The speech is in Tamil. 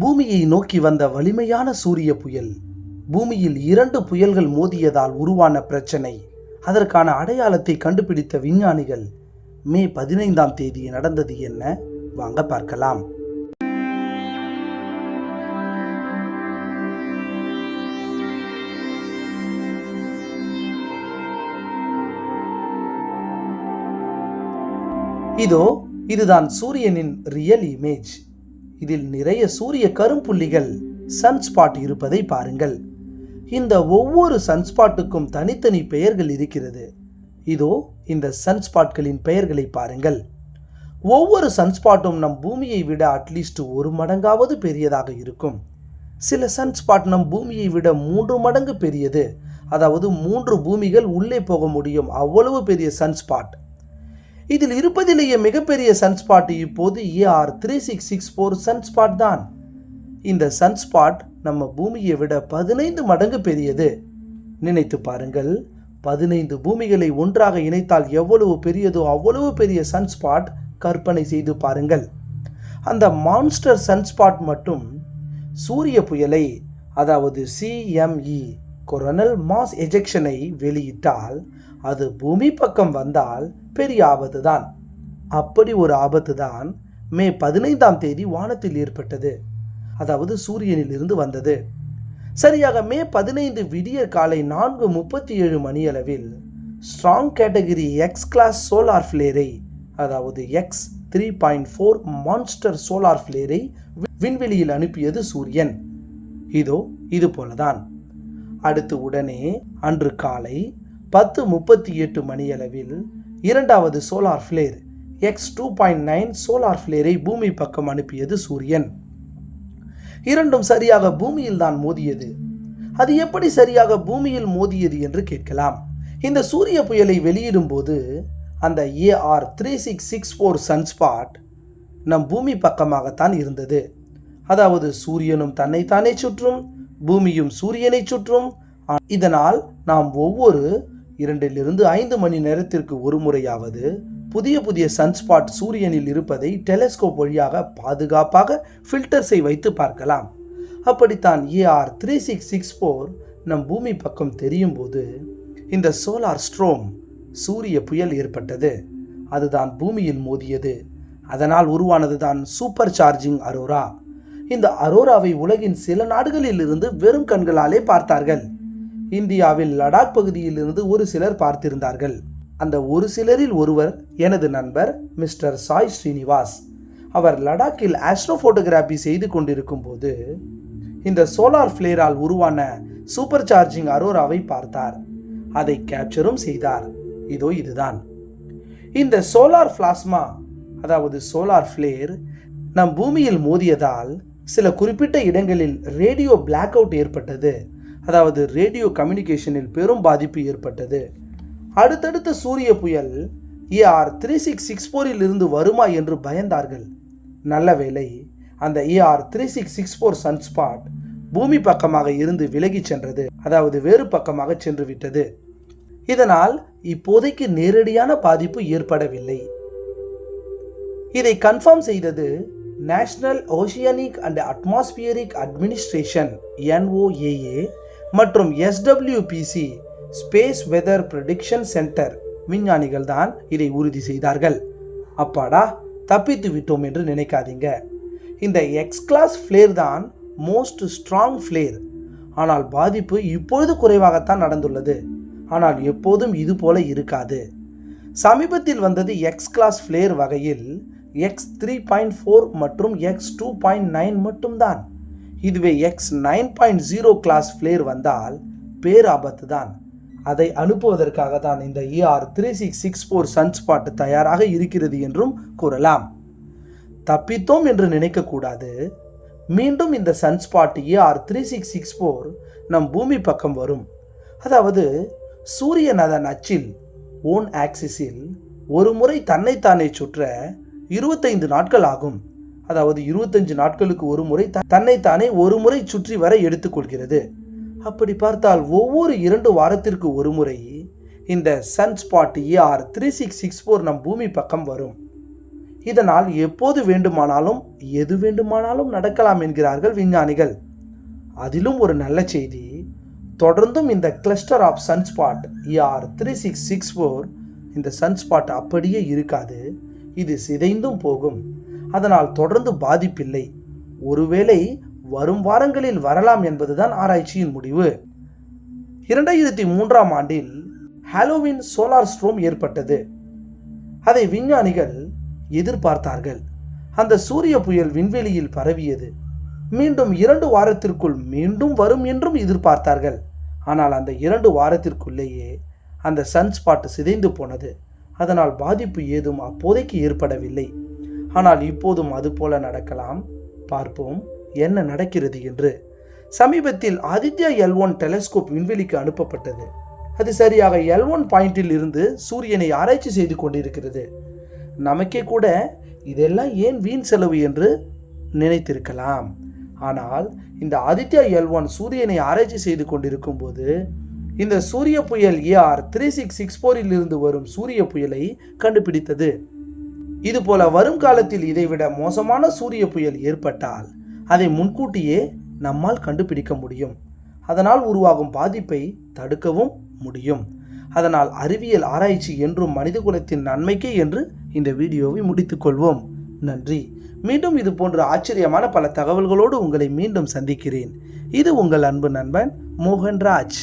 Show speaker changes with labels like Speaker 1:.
Speaker 1: பூமியை நோக்கி வந்த வலிமையான சூரிய புயல். பூமியில் இரண்டு புயல்கள் மோதியதால் உருவான பிரச்சனை. அதற்கான அடையாளத்தை கண்டுபிடித்த விஞ்ஞானிகள் மே பதினைந்தாம் தேதி நடந்தது என்ன? வாங்க பார்க்கலாம். இதோ இதுதான் சூரியனின் ரியல் இமேஜ் இதில் நிறைய சூரிய கரும்புள்ளிகள் சன்ஸ்பாட் இருப்பதை பாருங்கள். இந்த ஒவ்வொரு சன்ஸ்பாட்டுக்கும் தனித்தனி பெயர்கள் இருக்கிறது. இதோ இந்த சன்ஸ்பாட்களின் பெயர்களை பாருங்கள். ஒவ்வொரு சன்ஸ்பாட்டும் நம் பூமியை விட அட்லீஸ்ட் ஒரு மடங்காவது பெரியதாக இருக்கும். சில சன்ஸ்பாட் நம் பூமியை விட மூன்று மடங்கு பெரியது. அதாவது மூன்று பூமிகள் உள்ளே போக முடியும். அவ்வளவு பெரிய சன்ஸ்பாட் இதில் இருப்பதிலேயே மிகப்பெரிய சன்ஸ்பாட் இப்போது AR three six six four sunspot தான். இந்த சன்ஸ்பாட் நம்ம பூமியை விட பதினைந்து மடங்கு பெரியது. நினைத்து பாருங்கள் பதினைந்து பூமிகளை ஒன்றாக இணைத்தால் எவ்வளவு பெரியதோ அவ்வளவு பெரிய சன்ஸ்பாட் கற்பனை செய்து பாருங்கள். அந்த மான்ஸ்டர் சன்ஸ்பாட் மட்டும் சூரிய புயலை அதாவது சிஎம்இ கொரோனல் மாஸ் எஜெக்ஷனை வெளியிட்டால் அது பூமி பக்கம் வந்தால் பெரிய ஆபத்து தான் அப்படி ஒரு ஆபத்து தான் மே பதினைந்தாம் தேதி வானத்தில் ஏற்பட்டது. அதாவது சூரியனிலிருந்து வந்தது. சரியாக மே பதினைந்து விடியற் காலை நான்கு முப்பத்தி ஏழு மணியளவில் strong category X class solar ஃப்ளேரை அதாவது X three point four monster solar ஃப்ளேரை விண்வெளியில் அனுப்பியது சூரியன். இதோ இது போலதான். அடுத்து உடனே அன்று காலை பத்து முப்பத்தி எட்டு மணியளவில் இரண்டாவது solar flare X two point nine solar ஃப்ளேரை பூமி பக்கம் அனுப்பியது சூரியன். இரண்டும் சரியாக பூமியில் தான் மோதியது. அது எப்படி சரியாக பூமியில் மோதியது என்று கேட்கலாம். இந்த சூரிய புயலை வெளியிடும் போது அந்த AR three six six four sunspot நம் பூமி பக்கமாகத்தான் இருந்தது. அதாவது சூரியனும் தன்னைத்தானே சுற்றும் பூமியும் சூரியனை சுற்றும். இதனால் நாம் ஒவ்வொரு இரண்டிலிருந்து ஐந்து மணி நேரத்திற்கு ஒரு முறையாவது புதிய புதிய சன்ஸ்பாட் சூரியனில் இருப்பதை டெலஸ்கோப் வழியாக பாதுகாப்பாக ஃபில்டர்ஸை வைத்து பார்க்கலாம். அப்படித்தான் AR three six six four நம் பூமி பக்கம் தெரியும் போது இந்த சோலார் ஸ்ட்ரோம் சூரிய புயல் ஏற்பட்டது. அதுதான் பூமியில் மோதியது. அதனால் உருவானது தான் சூப்பர் சார்ஜிங் அரோரா. இந்த அரோராவை உலகின் சில நாடுகளில் இருந்து வெறும் கண்களாலே பார்த்தார்கள். இந்தியாவில் லடாக் பகுதியில் இருந்து ஒரு சிலர் பார்த்திருந்தார்கள். அந்த ஒரு சிலரில் ஒருவர் எனது நண்பர் மிஸ்டர் சாய் ஸ்ரீனிவாஸ். அவர் லடாக்கில் ஆஸ்ட்ரோ ஃபோட்டோகிராஃபி செய்து கொண்டிருக்கும் போது இந்த சோலார் ஃப்ளேரால் உருவான சூப்பர் சார்ஜிங் அரோராவை பார்த்தார். அதை கேப்சரும் செய்தார். இதோ இதுதான். இந்த சோலார் பிளாஸ்மா அதாவது சோலார் ஃப்ளேர் நம் பூமியில் மோதியதால் சில குறிப்பிட்ட இடங்களில் ரேடியோ பிளாக் அவுட் ஏற்பட்டது. அதாவது ரேடியோ கம்யூனிகேஷனில் பெரும் பாதிப்பு ஏற்பட்டது. அடுத்தடுத்த சூரிய புயல் ஏஆர் த்ரீ சிக்ஸ் சிக்ஸ் ஃபோரில் இருந்து வருமா என்று பயந்தார்கள். நல்ல வேளை அந்த AR three six six four sunspot பூமி பக்கமாக இருந்து விலகிச் சென்றது அதாவது வேறு பக்கமாக சென்று விட்டது. இதனால் இப்போதைக்கு நேரடியான பாதிப்பு ஏற்படவில்லை. இதை கன்ஃபார்ம் செய்தது national oceanic and atmospheric administration NOAA மற்றும் SWPC space weather prediction center விஞ்ஞானிகள் தான் இதை உறுதி செய்தார்கள். அப்பாடா தப்பித்து விட்டோம் என்று நினைக்காதீங்க. இந்த எக்ஸ் கிளாஸ் ஃப்ளேர் தான் மோஸ்ட் ஸ்ட்ராங் ஃப்ளேர் ஆனால் பாதிப்பு இப்பொழுது குறைவாகத்தான் நடந்துள்ளது. ஆனால் எப்போதும் இது போல இருக்காது. சமீபத்தில் வந்தது எக்ஸ் கிளாஸ் ஃப்ளேர் வகையில் எக்ஸ் த்ரீ பாயிண்ட் ஃபோர் மற்றும் எக்ஸ் டூ பாயிண்ட் நைன் மட்டும்தான். இதுவே X nine point zero class flare வந்தால் பேராபத்து தான் அதை அனுப்புவதற்காக தான் இந்த AR three six six four sunspot தயாராக இருக்கிறது என்றும் கூறலாம். தப்பித்தோம் என்று நினைக்கக்கூடாது. மீண்டும் இந்த sunspot AR three six six four நம் பூமி பக்கம் வரும். அதாவது சூரியன் அதன் அச்சில் ஓன் ஆக்சிஸில் ஒரு முறை தன்னைத்தானே சுற்ற இருபத்தைந்து நாட்கள் ஆகும். அதாவது இருபத்தஞ்சு நாட்களுக்கு ஒரு முறை தன்னைத்தானே ஒரு முறை சுற்றி வர எடுத்துக்கொள்கிறது. அப்படி பார்த்தால் ஒவ்வொரு இரண்டு வாரத்திற்கு ஒரு முறை இந்த sun spot AR three six six four நம் பூமி பக்கம் வரும். இதனால் எப்போது வேண்டுமானாலும் எது வேண்டுமானாலும் நடக்கலாம் என்கிறார்கள் விஞ்ஞானிகள். அதிலும் ஒரு நல்ல செய்தி தொடர்ந்தும் இந்த cluster of sunspot AR three six six four இந்த சன்ஸ்பாட் அப்படியே இருக்காது இது சிதைந்தும் போகும். அதனால் தொடர்ந்து பாதிப்பில்லை. ஒருவேளை வரும் வாரங்களில் வரலாம் என்பதுதான் ஆராய்ச்சியின் முடிவு. இரண்டாயிரத்தி மூன்றாம் ஆண்டில் ஹாலோவின் சோலார் ஸ்ட்ரோம் ஏற்பட்டது. அதை விஞ்ஞானிகள் எதிர்பார்த்தார்கள். அந்த சூரிய புயல் விண்வெளியில் பரவியது. மீண்டும் இரண்டு வாரத்திற்குள் மீண்டும் வரும் என்றும் எதிர்பார்த்தார்கள். ஆனால் அந்த இரண்டு வாரத்திற்குள்ளேயே அந்த சன்ஸ்பாட் சிதைந்து போனது. அதனால் பாதிப்பு ஏதும் அப்போதைக்கு ஏற்படவில்லை. ஆனால் இப்போதும் அதுபோல நடக்கலாம். பார்ப்போம் என்ன நடக்கிறது என்று. சமீபத்தில் ஆதித்யா எல் ஒன் டெலஸ்கோப் விண்வெளிக்கு அனுப்பப்பட்டது. அது சரியாக எல் ஒன் பாயிண்டில் இருந்து சூரியனை ஆராய்ச்சி செய்து கொண்டிருக்கிறது. நமக்கே கூட இதெல்லாம் ஏன் வீண் செலவு என்று நினைத்திருக்கலாம். ஆனால் இந்த ஆதித்யா எல் ஒன் சூரியனை ஆராய்ச்சி செய்து கொண்டிருக்கும் போது இந்த சூரிய புயல் ஏஆர் த்ரீ சிக்ஸ் சிக்ஸ் ஃபோரில் இருந்து வரும் சூரிய புயலை கண்டுபிடித்தது. இதுபோல வரும் காலத்தில் இதைவிட மோசமான சூரிய புயல் ஏற்பட்டால் அதை முன்கூட்டியே நம்மால் கண்டுபிடிக்க முடியும். அதனால் உருவாகும் பாதிப்பை தடுக்கவும் முடியும். அதனால் அறிவியல் ஆராய்ச்சி என்றும் மனிதகுலத்தின் நன்மைக்கே என்று இந்த வீடியோவை முடித்துக்கொள்வோம் நன்றி. மீண்டும் இது போன்ற ஆச்சரியமான பல தகவல்களோடு உங்களை மீண்டும் சந்திக்கிறேன். இது உங்கள் அன்பு நண்பன் மோகன்ராஜ்.